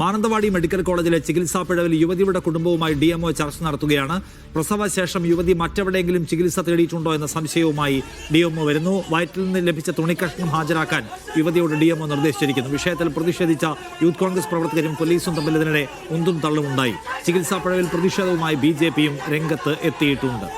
Mananthavady medical കോളേജിലെ ചികിത്സാ പിഴവിൽ യുവതിയുടെ കുടുംബവുമായി ഡി ചർച്ച നടത്തുകയാണ്. പ്രസവശേഷം യുവതി മറ്റെവിടെയെങ്കിലും ചികിത്സ തേടിയിട്ടുണ്ടോ എന്ന സംശയവുമായി ഡി വരുന്നു. വയറ്റിൽ നിന്ന് ലഭിച്ച തുണിക്കഷ്ണം ഹാജരാക്കാൻ യുവതിയോട് ഡി നിർദ്ദേശിച്ചിരിക്കുന്നു. വിഷയത്തിൽ പ്രതിഷേധിച്ച യൂത്ത് കോൺഗ്രസ് പ്രവർത്തകരും പോലീസും തമ്മിൽ ഇതിനിടെ ഉന്തും തള്ളുമുണ്ടായി. ചികിത്സാ പിഴവിൽ പ്രതിഷേധവുമായി ബി രംഗത്ത് എത്തിയിട്ടുണ്ട്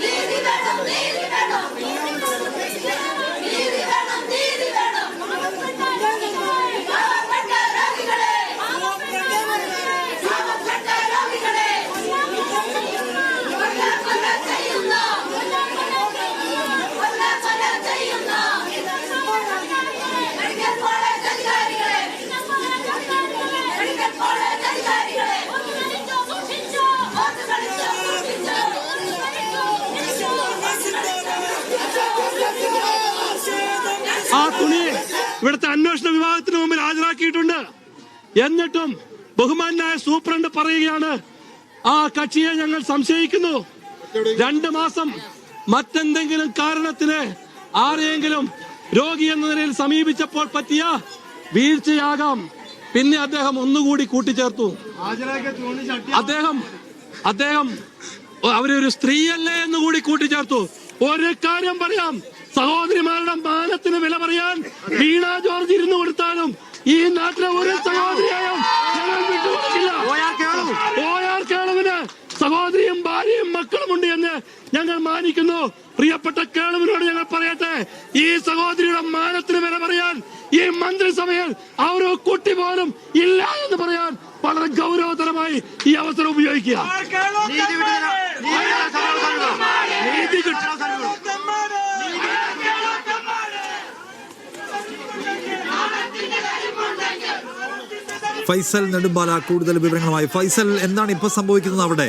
നീതി വേണം നീതി വേണം നീതി വേണം നീതി വേണം പാവപ്പെട്ട രോഗികളെ പാവപ്പെട്ട രോഗികളെ കൊല്ല കൊല്ല ചെയ്യുന്ന കൊല്ല കൊല്ല ചെയ്യുന്ന മെഡിക്കൽ കോളേജ് അധികാരികളെ മെഡിക്കൽ കോളേജ് അധികാരികളെ ഓർത്ത് കളിച്ചോ ആ തുണി ഇവിടുത്തെ അന്വേഷണ വിഭാഗത്തിന് മുമ്പിൽ ഹാജരാക്കിയിട്ടുണ്ട്. എന്നിട്ടും ബഹുമാനായ സൂപ്രണ്ട് പറയുകയാണ് ആ കക്ഷിയെ ഞങ്ങൾ സംശയിക്കുന്നു. രണ്ടു മാസം മറ്റെന്തെങ്കിലും കാരണത്തിന് ആരെയെങ്കിലും രോഗി എന്ന നിലയിൽ സമീപിച്ചപ്പോൾ പറ്റിയ വീഴ്ചയാകാം. പിന്നെ അദ്ദേഹം ഒന്നുകൂടി കൂട്ടിച്ചേർത്തു. അദ്ദേഹം അദ്ദേഹം അവരൊരു സ്ത്രീയല്ലേ എന്ന് കൂടി കൂട്ടിച്ചേർത്തു. ഒരു കാര്യം പറയാം. സഹോദരിമാരുടെ മാനത്തിന് വില പറയാൻ വീണ ജോർജ് ഇരുന്ന് കൊടുത്താലും ഈ നാട്ടിലെ ഒരു സഹോദരിയായും ഞങ്ങൾ വിട്ടുകൊടുക്കില്ല. ഓയാർ കേളവിന് സഹോദരിയും ഭാര്യയും മക്കളുമുണ്ട് എന്ന് ഞങ്ങൾ മാനിക്കുന്നു. പ്രിയപ്പെട്ട കേളവിനോട് ഞങ്ങൾ പറയട്ടെ ഈ സഹോദരിയുടെ മാനത്തിന് വില പറയാൻ ഈ മന്ത്രിസഭയിൽ ആ ഒരു കുട്ടി പോലും ഇല്ല എന്ന് പറയാൻ വളരെ ഗൗരവതരമായി ഈ അവസരം ഉപയോഗിക്കുക. നീതി കിട്ടും. ഫൈസൽ നെടുമ്പാല കൂടുതൽ വിവരങ്ങളുമായി. ഫൈസൽ എന്താണ് ഇപ്പോൾ സംഭവിക്കുന്നത് അവിടെ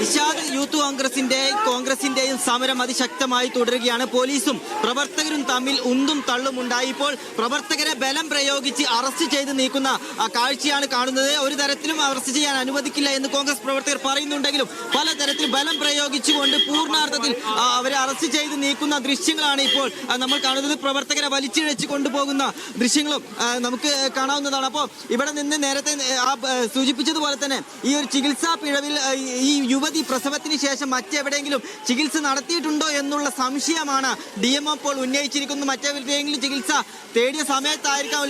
നിഷാദ് യൂത്ത് കോൺഗ്രസിന്റെ കോൺഗ്രസിന്റെയും സമരം അതിശക്തമായി തുടരുകയാണ്. പോലീസും പ്രവർത്തകരും തമ്മിൽ ഉന്തും തള്ളും ഇപ്പോൾ പ്രവർത്തകരെ ബലം പ്രയോഗിച്ച് അറസ്റ്റ് ചെയ്ത് നീക്കുന്ന കാഴ്ചയാണ് കാണുന്നത്. ഒരു തരത്തിലും അറസ്റ്റ് ചെയ്യാൻ അനുവദിക്കില്ല എന്ന് കോൺഗ്രസ് പ്രവർത്തകർ പറയുന്നുണ്ടെങ്കിലും പലതരത്തിൽ ബലം പ്രയോഗിച്ചുകൊണ്ട് പൂർണാർത്ഥത്തിൽ അവരെ അറസ്റ്റ് ചെയ്ത് നീക്കുന്ന ദൃശ്യങ്ങളാണ് ഇപ്പോൾ നമ്മൾ കാണുന്നത്. പ്രവർത്തകരെ വലിച്ചിഴച്ച് കൊണ്ടുപോകുന്ന ദൃശ്യങ്ങളും നമുക്ക് കാണാവുന്നതാണ്. അപ്പോൾ ഇവിടെ നിന്ന് നേരത്തെ സൂചിപ്പിച്ചതുപോലെ തന്നെ ഈ ഒരു ചികിത്സാ പിഴവിൽ ഈ യുവതി പ്രസവത്തിന് ശേഷം മറ്റെവിടെയെങ്കിലും ചികിത്സ നടത്തിയിട്ടുണ്ടോ എന്നുള്ള സംശയമാണ് ഡി എം ഇപ്പോൾ ഉന്നയിച്ചിരിക്കുന്നത്. മറ്റെവിടെയെങ്കിലും ചികിത്സ തേടിയ സമയത്തായിരിക്കാം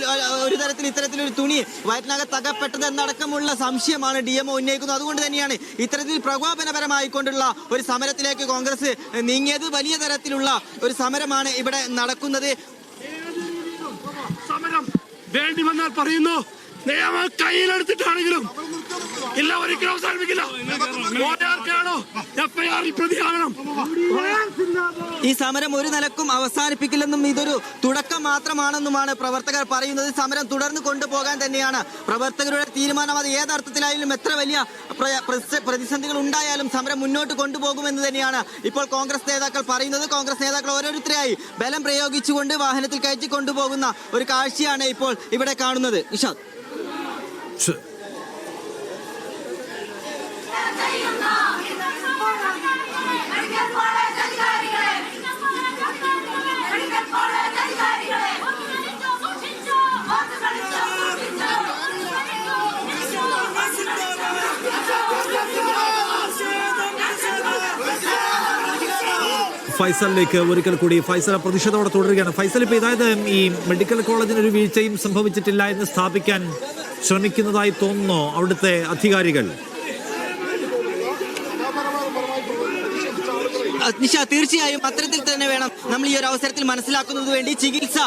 ഒരു- തരത്തിൽ ഇത്തരത്തിലൊരു തുണി വയറ്റിനകത്ത് അകപ്പെട്ടത് എന്നടക്കമുള്ള സംശയമാണ് ഡി എം ഉന്നയിക്കുന്നത്. അതുകൊണ്ട് തന്നെയാണ് ഇത്തരത്തിൽ പ്രകോപനപരമായിക്കൊണ്ടുള്ള ഒരു സമരത്തിലേക്ക് കോൺഗ്രസ് നീങ്ങിയത്. വലിയ തരത്തിലുള്ള ഒരു സമരമാണ് ഇവിടെ നടക്കുന്നത്. സമരം വേണ്ടി വന്നാൽ പറയുന്നു. നിയമം കയ്യിലെടുത്തിട്ടാണെങ്കിലും ഇല്ല ഒരിക്കലും അവസാനിപ്പിക്കില്ല. ഓരോർക്കാണോ എഫ്ഐആറിൽ പ്രതിയാകണം ഈ സമരം ഒരു നിലക്കും അവസാനിപ്പിക്കില്ലെന്നും ഇതൊരു തുടക്കം മാത്രമാണെന്നുമാണ് പ്രവർത്തകർ പറയുന്നത്. സമരം തുടർന്ന് കൊണ്ടുപോകാൻ തന്നെയാണ് പ്രവർത്തകരുടെ തീരുമാനം. അത് ഏതർത്ഥത്തിലായാലും എത്ര വലിയ പ്രതിസന്ധികൾ ഉണ്ടായാലും സമരം മുന്നോട്ട് കൊണ്ടുപോകുമെന്ന് തന്നെയാണ് ഇപ്പോൾ കോൺഗ്രസ് നേതാക്കൾ പറയുന്നത്. കോൺഗ്രസ് നേതാക്കൾ ഓരോരുത്തരെയായി ബലം പ്രയോഗിച്ചുകൊണ്ട് വാഹനത്തിൽ കയറ്റി കൊണ്ടുപോകുന്ന ഒരു കാഴ്ചയാണ് ഇപ്പോൾ ഇവിടെ കാണുന്നത്. നിഷാദ് ഫൈസലിലേക്ക് ഒരിക്കൽ കൂടി ഫൈസൽ പ്രതിഷേധത്തോടെ തുടരുകയാണ്. ഫൈസൽ ഇപ്പൊ ഇതായത് ഈ മെഡിക്കൽ കോളേജിന് ഒരു വീഴ്ചയും സംഭവിച്ചിട്ടില്ല എന്ന് സ്ഥാപിക്കാൻ ശ്രമിക്കുന്നതായി തോന്നുന്നു അവിടുത്തെ അധികാരികൾ. നിഷ തീർച്ചയായും അത്തരത്തിൽ തന്നെ വേണം നമ്മൾ ഈ ഒരു അവസരത്തിൽ മനസ്സിലാക്കുന്നത് വേണ്ടി ചികിത്സ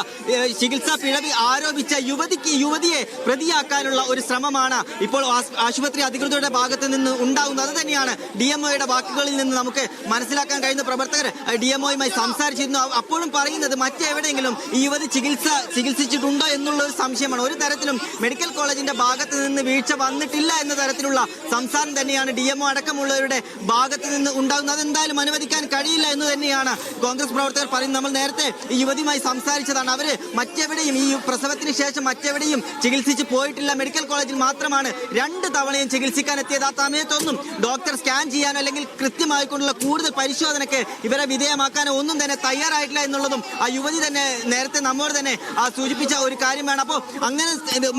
ചികിത്സ പിഴവി ആരോപിച്ച യുവതിക്ക് യുവതിയെ പ്രതിയാക്കാനുള്ള ഒരു ശ്രമമാണ് ഇപ്പോൾ ആശുപത്രി അധികൃതരുടെ ഭാഗത്ത് നിന്ന് ഉണ്ടാകുന്നത് അത് തന്നെയാണ് ഡി എം ഒയുടെ വാക്കുകളിൽ നിന്ന് നമുക്ക് മനസ്സിലാക്കാൻ കഴിയുന്ന പ്രവർത്തകർ ഡി എം ഒയുമായി സംസാരിച്ചിരുന്നു. അപ്പോഴും പറയുന്നത് മറ്റെവിടെയെങ്കിലും ഈ യുവതി ചികിത്സ ചികിത്സിച്ചിട്ടുണ്ടോ എന്നുള്ള ഒരു സംശയമാണ്. ഒരു തരത്തിലും മെഡിക്കൽ കോളേജിന്റെ ഭാഗത്ത് നിന്ന് വീഴ്ച വന്നിട്ടില്ല എന്ന തരത്തിലുള്ള സംസാരം തന്നെയാണ് ഡി എം ഒ അടക്കമുള്ളവരുടെ ഭാഗത്ത് നിന്ന് ഉണ്ടാകുന്നത് അതെന്തായാലും അനുവദിക്കാൻ കഴിയില്ല എന്ന് തന്നെയാണ് കോൺഗ്രസ് പ്രവർത്തകർ പറയുന്നത്. നമ്മൾ നേരത്തെ ഈ യുവതിയുമായി സംസാരിച്ചതാണ്. അവർ മറ്റെവിടെയും ഈ പ്രസവത്തിന് ശേഷം മറ്റെവിടെയും ചികിത്സിച്ച് പോയിട്ടില്ല. മെഡിക്കൽ കോളേജിൽ മാത്രമാണ് രണ്ട് തവണയും ചികിത്സിക്കാൻ എത്തിയത്. ആ സമയത്തൊന്നും ഡോക്ടർ സ്കാൻ ചെയ്യാനോ അല്ലെങ്കിൽ കൃത്യമായിക്കൊണ്ടുള്ള കൂടുതൽ പരിശോധനയ്ക്ക് ഇവരെ വിധേയമാക്കാനോ ഒന്നും തന്നെ തയ്യാറായിട്ടില്ല എന്നുള്ളതും ആ യുവതി തന്നെ നേരത്തെ നമ്മോട് തന്നെ ആ സൂചിപ്പിച്ച ഒരു കാര്യമാണ് അപ്പോൾ അങ്ങനെ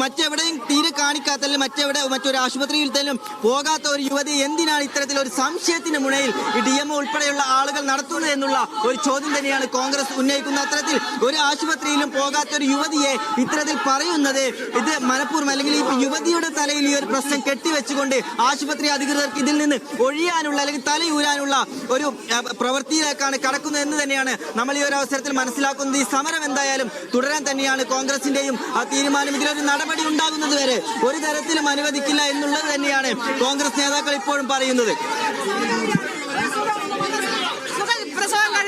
മറ്റെവിടെയും തീരെ കാണിക്കാത്ത അല്ലെങ്കിൽ മറ്റെവിടെ മറ്റൊരു ആശുപത്രിയിൽ തന്നെ പോകാത്ത ഒരു യുവതി എന്തിനാണ് ഇത്തരത്തിൽ ഒരു സംശയത്തിന് മുനയിൽ ഈ ഡി എം ഉൾപ്പെടെയുള്ള ആളുകൾ നടത്തുന്നത് എന്നുള്ള ഒരു ചോദ്യം തന്നെയാണ് കോൺഗ്രസ് ഉന്നയിക്കുന്ന അത്തരത്തിൽ ഒരു ആശുപത്രിയിലും പോകാത്ത ഒരു യുവതിയെ ഇത്തരത്തിൽ പറയുന്നത് ഇത് മനഃപൂർവം അല്ലെങ്കിൽ ഈ യുവതിയുടെ തലയിൽ ഈ ഒരു പ്രശ്നം കെട്ടിവെച്ചുകൊണ്ട് ആശുപത്രി അധികൃതർക്ക് ഇതിൽ നിന്ന് ഒഴിയാനുള്ള അല്ലെങ്കിൽ തലയൂരാനുള്ള ഒരു പ്രവൃത്തിയിലേക്കാണ് കടക്കുന്നത് എന്ന് തന്നെയാണ് നമ്മൾ ഈ ഒരു അവസരത്തിൽ മനസ്സിലാക്കുന്നത്. ഈ സമരം എന്തായാലും തുടരാൻ തന്നെയാണ് കോൺഗ്രസിന്റെയും ആ തീരുമാനം. ഇതിലൊരു നടപടി ഉണ്ടാകുന്നത് വരെ ഒരു തരത്തിലും അനുവദിക്കില്ല എന്നുള്ളത് തന്നെയാണ് കോൺഗ്രസ് നേതാക്കൾ ഇപ്പോഴും പറയുന്നത്.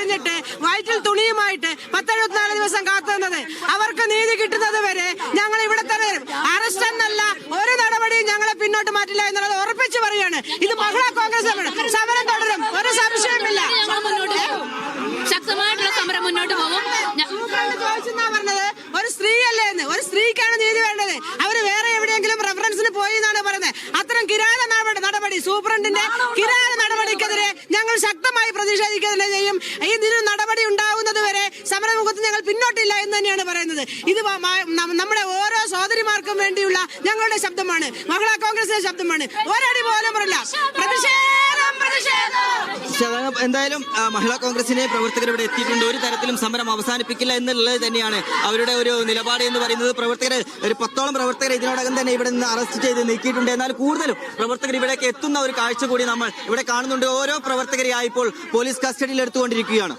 പ്രസവം കഴിഞ്ഞിട്ട് വയറ്റിൽ തുണിയുമായിട്ട് പത്തെഴുപത്തിനാല് ദിവസം കാത്തുന്നത് അവർക്ക് നീതി കിട്ടുന്നത് വരെ ഞങ്ങൾ ഇവിടെ തന്നെ അറസ്റ്റ് എന്നല്ല ഒരു നടപടിയും ഞങ്ങളെ പിന്നോട്ട് മാറ്റില്ല എന്നുള്ളത് ഉറപ്പിച്ചു പറയാണ്. ഇത് മഹിളാ കോൺഗ്രസ്. സമരം തുടരും. ഒരു സംശയമില്ല ഞങ്ങൾ മുന്നോട്ട് പോകും ശക്തമായിട്ടുള്ള സമരം മുന്നോട്ട് പോകും ഞ- സൂപ്രണ്ട് ചോദിച്ചെന്നാ പറഞ്ഞത് ഒരു സ്ത്രീ അല്ലേ എന്ന് ഒരു സ്ത്രീക്കാണ് നീതി വേണ്ടത് അവർ വേറെ എവിടെയെങ്കിലും റെഫറൻസിന് പോയി എന്നാണ് പറയുന്നത് അത്തരം കിരാത നടപടി നടപടി സൂപ്രണ്ടിന്റെ കിരാത നടപടിക്കെതിരെ ഞങ്ങൾ ശക്തമായി പ്രതിഷേധിക്കുക തന്നെ ചെയ്യും ഇതിന് നടപടി ഉണ്ടാവുന്നത് വരെ സമരമുഖത്ത് ഞങ്ങൾ പിന്നോട്ടില്ല എന്ന് തന്നെയാണ് പറയുന്നത്. ഇത് നമ്മുടെ ഓരോ സഹോദരിമാർക്കും വേണ്ടിയുള്ള ഞങ്ങളുടെ ശബ്ദമാണ്. മഹിളാ കോൺഗ്രസിന്റെ ശബ്ദമാണ്. ഒരടി പോലും പറയില്ല. പ്രതിഷേധം എന്തായാലും മഹിളാ കോൺഗ്രസിനെ പ്രവർത്തകർ ഇവിടെ എത്തിയിട്ടുണ്ട്. ഒരു തരത്തിലും സമരം അവസാനിപ്പിക്കില്ല എന്നുള്ളത് തന്നെയാണ് അവരുടെ ഒരു നിലപാട് എന്ന് പറയുന്നത്. പ്രവർത്തകർ ഒരു പത്തോളം പ്രവർത്തകർ ഇതിനോടകം തന്നെ ഇവിടെ നിന്ന് അറസ്റ്റ് ചെയ്ത് നീക്കിയിട്ടുണ്ട്. എന്നാൽ കൂടുതലും പ്രവർത്തകർ ഇവിടേക്ക് എത്തുന്ന ഒരു കാഴ്ച കൂടി നമ്മൾ ഇവിടെ കാണുന്നുണ്ട്. ഓരോ പ്രവർത്തകരെയായി ഇപ്പോൾ പോലീസ് കസ്റ്റഡിയിൽ എടുത്തുകൊണ്ടിരിക്കുകയാണ്.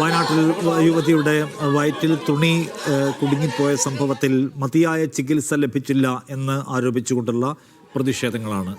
വയനാട്ടിൽ യുവതിയുടെ വയറ്റിൽ തുണി കുടുങ്ങിപ്പോയ സംഭവത്തിൽ മതിയായ ചികിത്സ ലഭിച്ചില്ല എന്ന് ആരോപിച്ചുകൊണ്ടുള്ള പ്രതിഷേധങ്ങളാണ്.